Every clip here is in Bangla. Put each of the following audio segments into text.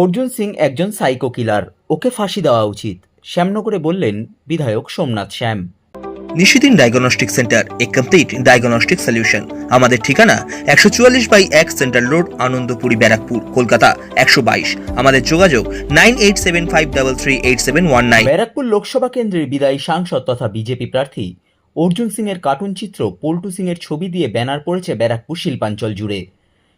অর্জুন সিং একজন সাইকো কিলার ওকে ফাঁসি দেওয়া উচিত শ্যামনগরে বললেন বিধায়ক Somnath Shyam. Nishidin diagnostic centre a complete diagnostic solution আমাদের ঠিকানা একশো চুয়াল্লিশ বাই এক সেন্ট্রাল রোড আনন্দপুরি ব্যারাকপুর কলকাতা একশো বাইশ। আমাদের যোগাযোগ nine eight seven five double three eight seven one nine. Barrackpore Lok Sabha কেন্দ্রের বিদায়ী সাংসদ তথা বিজেপি প্রার্থী অর্জুন সিং এর কার্টুন চিত্র পল্টু সিং এর ছবি দিয়ে ব্যানার পড়েছে ব্যারাকপুর শিল্পাঞ্চল জুড়ে।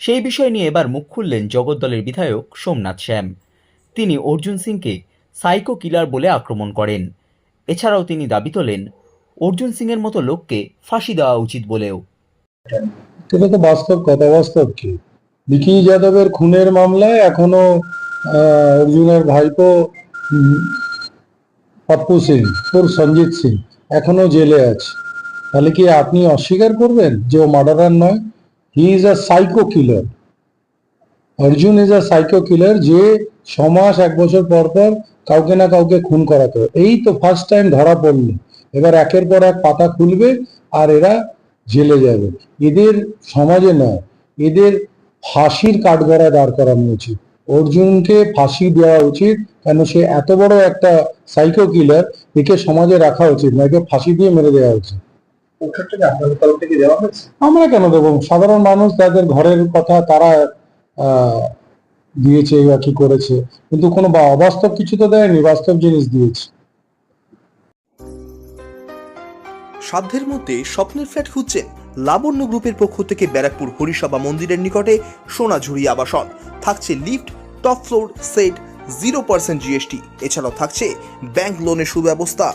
সেই বিষয় নিয়ে এবার মুখ খুললেন জগদ্দলের বিধায়ক সোমনাথ শ্যাম। তিনি অর্জুন সিংকে সাইকো কিলার বলে আক্রমণ করেন। এছাড়াও তিনি দাবি তোলেন, অর্জুন সিং এর মতো লোককে ফাঁসি দেওয়া উচিত বলেও। এটা তো বাস্তব কথা, বাস্তব কি? বিকি যাদবের খুনের মামলায় এখনও অর্জুনের ভাইপো পাপ্পু সিং, ওর সঞ্জিত সিং এখনও জেলে আছে। তাহলে কি আপনি অস্বীকার করবেন যে ও মার্ডারার নয়? He is a psycho killer Arjun is a psycho killer যে ছ মাস এক বছর পর পর কাউকে না কাউকে খুন করাতো। এই তো ফার্স্ট টাইম ধরা পড়ল। এবার একের পর এক পাতা খুলবে আর এরা জেলে যাবে। এদের সমাজে নয়, এদের ফাঁসির কাঠগড়ায় দাঁড় করানো উচিত। অর্জুনকে ফাঁসি দেওয়া উচিত, কেন সে এত বড় একটা সাইকো কিলার একে সমাজে রাখা উচিত না, একে ফাঁসি দিয়ে মেরে দেওয়া উচিত। আমরা কেন দেবো? সাধারণ মানুষ তাদের ঘরের কথা তারা দিয়েছে বা কি করেছে কিন্তু কোনো বা- অবাস্তব কিছু তো দেয়নি বাস্তব জিনিস দিয়েছে। সাধ্যের মধ্যে স্বপ্নের ফ্ল্যাট খুঁজছেন লাবণ্য গ্রুপের পক্ষ থেকে ব্যারাকপুর হরিসভা মন্দিরের নিকটে সোনাঝুরি আবাসন। থাকছে lift top floor set zero percent GST এছাড়াও থাকছে ব্যাংক লোনের সুব্যবস্থা।